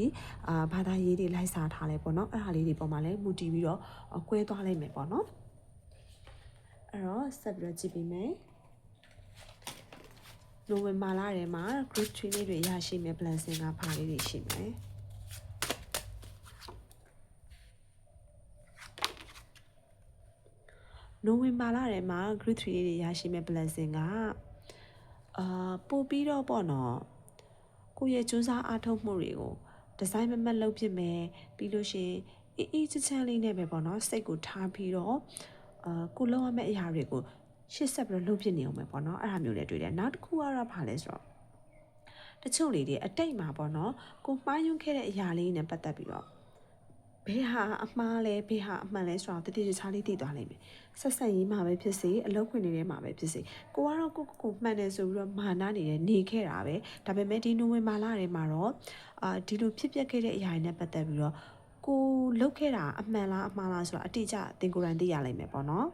အာဘာသာရေးတွေလိုက်စားထားလဲပေါ့နော်အဲ့ဒါလေးတွေပေါ်မှာလဲမူတည်ပြီးတော့ကွဲသွားလိမ့်မယ်ပေါ့နော်အဲ့တော့ဆက်ပြီးတော့ကြည့်ပေးမယ်နိုဝင်ဘာလထဲမှာ group 3လေးတွေရရှိမယ် blessing ကဘာလေးတွေရှိမလဲ နိုဝင်ဘာလထဲမှာ group 3လေးတွေရရှိမဲ့ blessing ကအာပို့ပြီးတော့ပေါ့နော်ကိုယ့်ရဲ့စူးစမ်းအားထုတ်မှုတွေကိုဒီဇိုင်းမမတ်လုပ်ဖြစ်မယ်ပြီးလို့ရှိရင်အေးအေးချမ်းချမ်းလေးနဲ့ပဲပေါ့နော်စိတ်ကိုထားပြီးတော့အာကိုလုံးရမယ့်အရာတွေကိုရှေ့ဆက်ပြီးတော့လုပ်ဖြစ်နေအောင်ပဲပေါ့နော်အဲ့ဒါမျိုးလည်းတွေ့တယ်နောက်တစ်ခုကတော့ဘာလဲဆိုတော့တချို့လေးတွေအတိတ်မှာပေါ့နော်ကိုမှားယွင်းခဲ့တဲ့အရာလေးနဲ့ပတ်သက်ပြီးတော့ ဘယ်ဟာအမှားလဲဘယ်ဟာအမှန်လဲဆိုတော့တတိယချားလေးသိသွားလိမ့်မယ်ဆက်ဆက်ရေးမှာပဲဖြစ်စေအလုပ်ခွင်နေတဲ့မှာပဲဖြစ်စေကိုကတော့ကိုကိုကိုမှန်တယ်ဆိုပြီးတော့မာနနေတယ်နေခဲ့တာပဲဒါပေမဲ့ဒီနိုဝင်ဘာလထဲမှာတော့အာဒီလိုဖြစ်ပျက်ခဲ့တဲ့အရာတွေနဲ့ပတ်သက်ပြီးတော့ကိုလုတ်ခဲ့တာအမှန်လားအမှားလားဆိုတော့အတိအကျသင်ကိုယ်တိုင်သိရလိမ့်မယ်ပေါ့နော်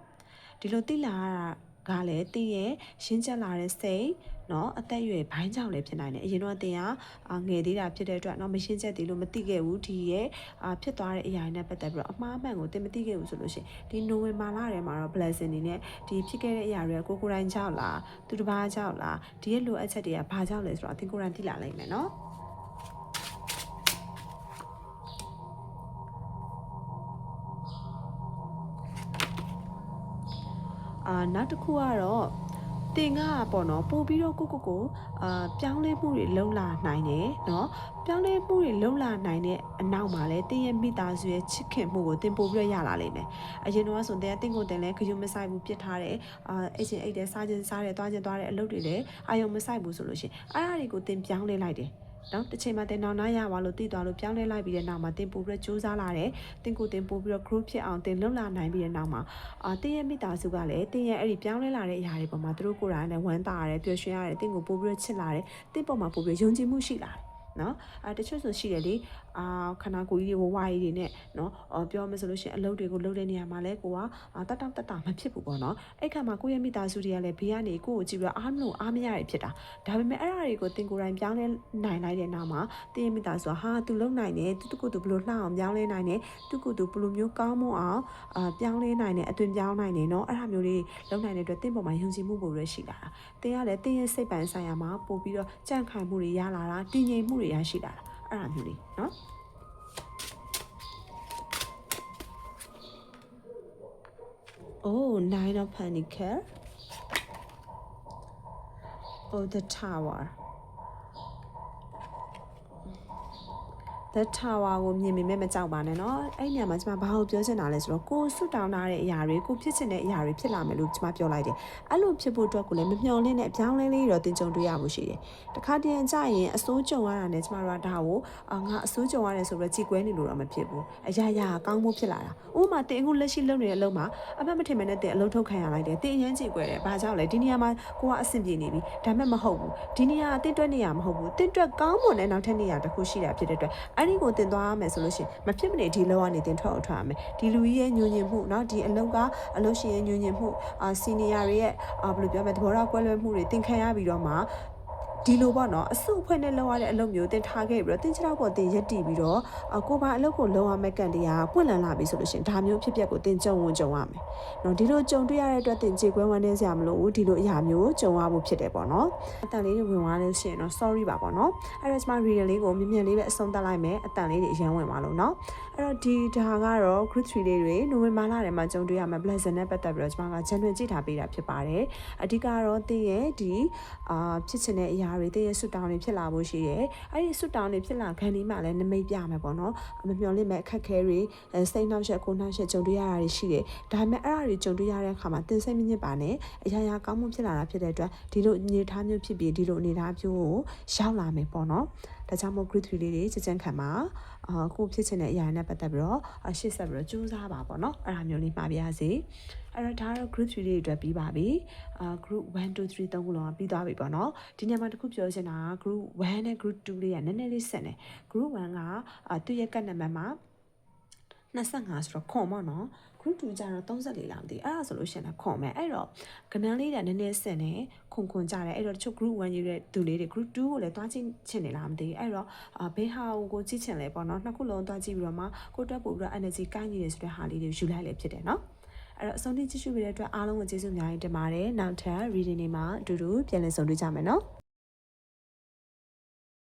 ဒီလိုသိလာရတာကလည်းတင်းရဲ့ရှင်းချက်လာတဲ့စိတ် နော်အသက်အရွယ်ဘိုင်းကြောင့်လည်းဖြစ်နိုင်တယ်အရင်တော့တင်ကငယ်သေးတာဖြစ်တဲ့အတွက်နော်မရှင်းချက်သေးလို့မသိခဲ့ဘူးဒီရဲ့ဖြစ်သွားတဲ့အရာတွေနဲ့ပတ်သက်ပြီးတော့အမှားမှန်ကိုတင်မသိခဲ့ဘူးဆိုလို့ရှိရင်ဒီနိုဝင်ဘာလထဲမှာတော့ blessing တွေနဲ့ဒီဖြစ်ခဲ့တဲ့အရာတွေကိုကိုယ်တိုင်ကြောက်လားသူတစ်ပါးကြောက်လားဒီရဲ့လိုအပ်ချက်တွေကဘာကြောင့်လဲဆိုတော့သင်ကိုယ်တိုင်သိလာလိမ့်မယ်နော်အာနောက်တစ်ခုကတော့ တင်ကပေါ့နော်ပို့ပြီးတော့ကိုကိုကိုအာပြောင်းလဲမှုတွေလုံလာနိုင်တယ်နော်ပြောင်းလဲမှုတွေလုံလာနိုင်တဲ့အနောက်မှာလည်းတင်ရဲ့မိသားစုရဲ့ချစ်ခင်မှုကိုတင်ပို့ပြီးတော့ရလာလိမ့်မယ်အရင်တော့ဆိုတဲ့တင်ကိုတင်လဲခရုမဆိုင်ဘူးပြစ်ထားတယ်အာအဲ့ချင်းအဲ့တဲ့စားချင်းစားတယ်သွားချင်းသွားတယ်အလုပ်တွေလည်းအာယုံမဆိုင်ဘူးဆိုလို့ရှိရင်အဲ့အရာတွေကိုတင်ပြောင်းလဲလိုက်တယ် နော်တစ်ချိန်မှာတင်နောက်နားရပါလို့တည်သွားလို့ပြောင်းလဲလိုက်ပြီးတဲ့နောက်မှာတင်ပို့ပြီးတော့စူးစမ်းလာတယ်တင်ကိုတင်ပို့ပြီးတော့ group ဖြစ်အောင်တင်လွတ်လာနိုင်ပြီးတဲ့နောက်မှာအာတင်ရဲ့မိသားစုကလည်းတင်ရဲ့အဲ့ဒီပြောင်းလဲလာတဲ့အရာတွေပေါ်မှာသူတို့ကိုယ်တိုင်လည်းဝမ်းသာရတယ်ပျော်ရွှင်ရတယ်တင်ကိုပို့ပြီးတော့ချစ်လာတယ်တင်ပေါ်မှာပို့ပြီးတော့ယုံကြည်မှုရှိလာတယ်နော်အဲတချို့ဆိုရှိတယ်လေအာခနာကိုကြီးတွေဝဝကြီးတွေနဲ့နော်အော်ပြောမယ်ဆိုလို့ရှိရင်အလုပ်တွေကိုလုပ်တဲ့နေရာမှာလဲကိုကအာတတ်တောက်တတ်တာမဖြစ်ဘူးပေါ့နော်အဲ့ခါမှာကိုယ့်ရဲ့မိသားစုတွေကလည်းဘေးကနေကိုယ့်ကိုကြည့်ပြီးတော့အားမလို့အားမရတွေဖြစ်တာဒါပေမဲ့အဲ့အရာတွေကိုတင်ကိုယ်တိုင်ပြောင်းလဲနိုင်လိုက်တဲ့နောက်မှာတင်ရဲ့မိသားစုကဟာသူလုံနိုင်တယ်သူကသူဘယ်လိုလှအောင်ပြောင်းလဲနိုင်တယ်သူကသူဘယ်လိုမျိုးကောင်းမွန်အောင်အာပြောင်းလဲနိုင်တယ်အသွင်ပြောင်းနိုင်တယ်နော်အဲ့ဒါမျိုးလေးလုံနိုင်တဲ့အတွက်တင်ပေါ်မှာယုံကြည်မှုပို့ရရှိလာတာတင်ကလည်းတင်ရဲ့စိတ်ပိုင်းဆိုင်ရာမှာပို့ပြီးတော့ကြန့်ခိုင်မှုတွေရလာတာတည်ငြိမ်မှုတွေရရှိလာတာ အဲ့ဒါမျိုးလေးနော် Oh, nine of pentacle. Oh, the tower. the tower ကိုမြင်မိမဲ့မကြောက်ပါနဲ့เนาะအဲ့ညမှာကျွန်မဘာလို့ပြောချင်တာလဲဆိုတော့ကိုဆွတ်တောင်းထားတဲ့အရာတွေကိုဖြစ်ချင်တဲ့အရာတွေဖြစ်လာမယ်လို့ကျွန်မပြောလိုက်တယ်အဲ့လိုဖြစ်ဖို့အတွက်ကိုလည်းမမျှော်လင့်တဲ့အပြောင်းလဲလေးတော့တင်ကြုံတွေ့ရမှုရှိတယ်တခါတည်းကြရင်အစိုးကြုံရတာနဲ့ကျွန်မတို့ကဒါကိုအာငါအစိုးကြုံရတယ်ဆိုတော့ကြည်ကွဲနေလို့တော့မဖြစ်ဘူးအရာရာကောင်းဖို့ဖြစ်လာတာဥပမာတင်အခုလက်ရှိလုပ်နေတဲ့အလုပ်မှာအမှတ်မထင်မဲ့နဲ့တင်အလုပ်ထုတ်ခံရလိုက်တယ်တင်အရင်ကြည်ကွဲတယ်ဘာကြောင့်လဲဒီနေရာမှာကိုကအဆင်ပြေနေပြီဒါမဲ့မဟုတ်ဘူးဒီနေရာကတင်တွက်နေရမဟုတ်ဘူးတင်တွက်ကောင်းမွန်တဲ့နောက်ထပ်နေရာတစ်ခုရှိတာဖြစ်တဲ့အတွက် အဲ့ဒီကိုတင်သွားရမယ်ဆိုလို့ရှိရင်မဖြစ်မနေဒီလောကနေတင်ထွက်အောင်ထွက်ရမယ်ဒီလူကြီးရဲ့ညဉ့်ညင်မှုเนาะဒီအလုပ်ကအလုပ်ရှင်ရဲ့ညဉ့်ညင်မှုအာစီနီယာတွေရဲ့အာဘယ်လိုပြောမလဲသဘောထားကွဲလွဲမှုတွေတင်ခံရပြီးတော့မှ ဒီလိုပေါ့နော်အစုအဖွဲ့နဲ့လောက်ရတဲ့အလုပ်မျိုးတင်ထားခဲ့ပြီးတော့တင်ချတော့ပေါ်တင်ရက်တည်ပြီးတော့အကိုပါအလုပ်ကိုလုံရမယ့်ကန်တရားပွင့်လန်းလာပြီဆိုလို့ရှိရင်ဒါမျိုးဖြစ်ပျက်ကိုတင်ကြုံဝင်ကြုံရမယ်။နော်ဒီလိုကြုံတွေ့ရတဲ့အတွက်တင်ကြေကွဲဝမ်းနေစရာမလိုဘူးဒီလိုအရာမျိုးကြုံရဖို့ဖြစ်တယ်ပေါ့နော်။အတန်လေးတွေဝင်သွားလို့ရှိရင်တော့ sorry ပါပေါ့နော်။အဲ့ဒါကျွန်မ reader လေးကိုမြင်မြင်လေးပဲအဆုံးသတ်လိုက်မယ်အတန်လေးတွေအရန်ဝင်သွားလို့နော်။အဲ့ တော့ဒီဒါကတော့ group 3လေးတွေနိုဝင်ဘာလထဲမှာကြုံတွေ့ရမှာ blessing နဲ့ပတ်သက်ပြီးတော့ကျွန်မက genuine ကြည့်ထားပေးတာဖြစ်ပါတယ်။အဓိကတော့တင်းရဲ့ဒီအာဖြစ်ချင်တဲ့အရာတွေတင်းရဲ့ဆွတောင်းတွေဖြစ်လာဖို့ရှိတယ်။အဲ့ဒီဆွတောင်းတွေဖြစ်လာခံဒီမှလည်းနမိတ်ပြမယ်ပေါ့နော်။မမျှော်လင့်မဲ့အခက်ခဲတွေစိတ်နှောက်ယှက်ကိုနှောက်ယှက်ကြုံတွေ့ရတာတွေရှိတယ်။ဒါပေမဲ့အဲ့အရာတွေကြုံတွေ့ရတဲ့အခါမှာတင်းစိတ်မညစ်ပါနဲ့အရာရာကောင်းမှုဖြစ်လာတာဖြစ်တဲ့အတွက်ဒီလိုအနေထားမျိုးဖြစ်ပြီးဒီလိုအနေထားမျိုးကိုရောက်လာမယ်ပေါ့နော်။ ဒါကြောင့်မို့ group 3လေးတွေစကြံခံမှာအာကိုဖြစ်ချင်တဲ့အရာနဲ့ပတ်သက်ပြီးတော့ရှေ့ဆက်ပြီးတော့ကြိုးစားပါပေါ့နော်အဲ့ဒါမျိုးလေးမှာပြရစီအဲ့တော့ဒါကတော့ group 3လေးတွေအတွက်ပြီးပါပြီအာ group 1 2 3သုံးခုလုံးကပြီးသွားပြီပေါ့နော်ဒီညမှာတစ်ခုပြောချင်တာက group 1နဲ့ group 2လေးကနည်းနည်းလေးဆက်နေ group 1ကအာသူ့ရဲ့ကတ်နံပါတ်မှာ25ဆိုတော့ခွန်ပေါ့နော် group 2ကျတော့34လောက်တည်အဲ့ဒါဆိုလို့ရှိရင်ခွန်မယ်အဲ့တော့ကနန်းလေးတွေကနည်းနည်းဆင်နေခွန်ခွန်ကြတယ်အဲ့တော့တချို့ group 1ရေးတဲ့သူလေးတွေ group 2ကိုလည်းတွားချင်းချင်နေလားမသိဘူးအဲ့တော့အာဘေးဟာကိုကြည့်ချင်လဲပေါ့နော်နှစ်ခုလုံးတွားကြည့်ပြီးတော့မှကိုတက်ပို့ပြီးတော့ energy ကိုင်းနေတယ်ဆိုတဲ့ဟာလေးတွေယူလိုက်လဲဖြစ်တယ်နော်အဲ့တော့အဆုံးထိကြည့်ရှုပေးတဲ့အတွက်အားလုံးကိုကျေးဇူးအများကြီးတင်ပါတယ်နောက်ထပ် reading တွေမှာအတူတူပြန်လည်ဆုံတွေ့ကြမယ်နော်